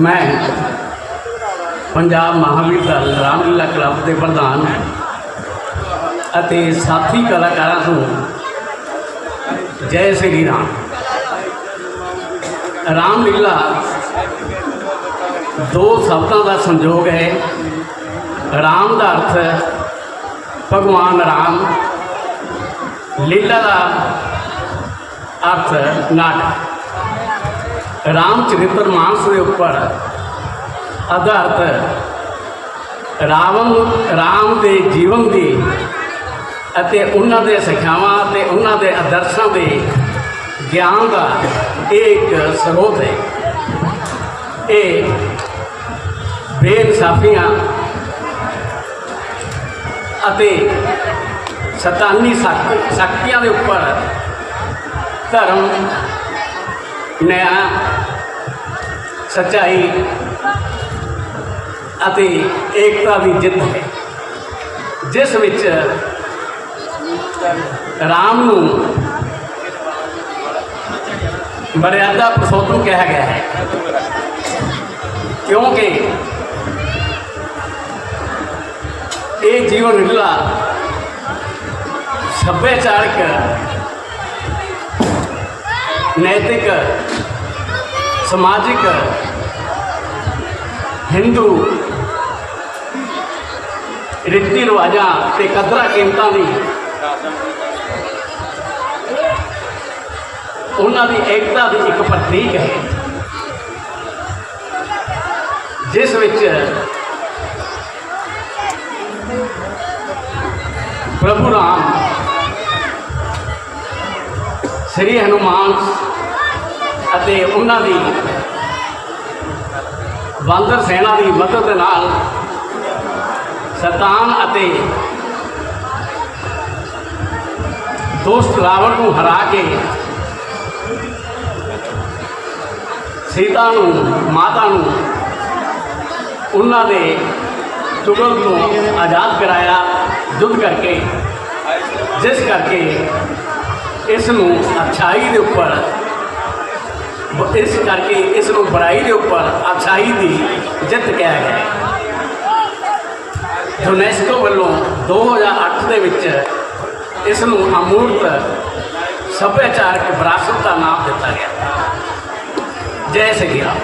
ਮੈਂ ਪੰਜਾਬ ਮਹਾਵੀਰ ਦਲ ਰਾਮਲੀਲਾ ਕਲੱਬ ਦੇ ਪ੍ਰਧਾਨ ਅਤੇ ਸਾਥੀ ਕਲਾਕਾਰਾਂ ਤੋਂ ਜੈ ਸ੍ਰੀ ਰਾਮ। ਰਾਮਲੀਲਾ ਦੋ ਸ਼ਬਦਾਂ ਦਾ ਸੰਯੋਗ ਹੈ। ਰਾਮ ਦਾ ਅਰਥ ਭਗਵਾਨ ਰਾਮ, ਲੀਲਾ ਦਾ ਅਰਥ ਨਾਟਕ ਰਾਮ ਚਰਿਤਰ ਮਾਨਸ ਦੇ ਉੱਪਰ ਆਧਾਰਿਤ ਰਾਵਣ, ਰਾਮ ਦੇ ਜੀਵਨ ਦੀ ਅਤੇ ਉਹਨਾਂ ਦੇ ਸਿੱਖਿਆਵਾਂ ਤੇ ਉਹਨਾਂ ਦੇ ਆਦਰਸ਼ਾਂ ਦੇ ਗਿਆਨ ਦਾ ਇਹ ਇੱਕ ਸਰੋਤ ਹੈ। ਇਹ ਬੇਇਨਸਾਫੀਆਂ ਅਤੇ ਸਤਾਨੀ ਸ਼ਕ- ਸ਼ਕਤੀਆਂ ਦੇ ਉੱਪਰ ਧਰਮ ਨਿਆਂ ਸੱਚਾਈ ਅਤੇ ਏਕਤਾ ਦੀ ਜਿੱਤ ਹੈ। ਜਿਸ ਵਿੱਚ ਰਾਮ ਨੂੰ ਮਰਿਆਦਾ ਪੁਰਸ਼ੋਤਮ ਕਿਹਾ ਗਿਆ ਹੈ। ਕਿਉਂਕਿ ਇਹ ਜੀਵਨ ਲੀਲਾ ਸੱਭਿਆਚਾਰਕ ਨੈਤਿਕ ਸਮਾਜਿਕ ਹਿੰਦੂ ਰੀਤੀ ਰਿਵਾਜਾਂ ਤੇ ਕਦਰਾਂ ਕੀਮਤਾਂ ਦੀ ਉਹਨਾਂ ਦੀ ਏਕਤਾ ਦੀ ਇੱਕ ਪ੍ਰਤੀਕ ਹੈ ਜਿਸ ਵਿੱਚ ਪ੍ਰਭੂ ਰਾਮ ਸ੍ਰੀ ਹਨੂਮਾਨ ਅਤੇ ਉਹਨਾਂ ਦੀ ਬਾਂਦਰ ਸੈਨਾ ਦੀ ਮਦਦ ਨਾਲ ਸਤਾਨ ਅਤੇ ਦੋਸਤ ਰਾਵਣ ਨੂੰ ਹਰਾ ਕੇ ਸੀਤਾ ਨੂੰ, ਮਾਤਾ ਨੂੰ ਉਹਨਾਂ ਦੇ ਚੁਗਲ ਤੋਂ ਆਜ਼ਾਦ ਕਰਾਇਆ, ਯੁੱਧ ਕਰਕੇ, ਜਿਸ ਕਰਕੇ ਇਸ ਨੂੰ ਅਛਾਈ ਦੇ ਉੱਪਰ, ਇਸ ਕਰਕੇ ਇਸ ਨੂੰ ਬੁਰਾਈ ਦੇ ਉੱਪਰ ਅਛਾਈ ਦੀ ਜਿੱਤ ਕਿਹਾ ਗਿਆ। ਹੈ ਯੂਨੈਸਕੋ ਵੱਲੋਂ 2008 ਦੇ ਵਿੱਚ ਇਸ ਨੂੰ ਅਮੂਰਤ ਸੱਭਿਆਚਾਰਕ ਵਿਰਾਸਤ ਦਾ ਨਾਮ ਦਿੱਤਾ ਗਿਆ। ਜੈ ਸ੍ਰੀ ਰਾਮ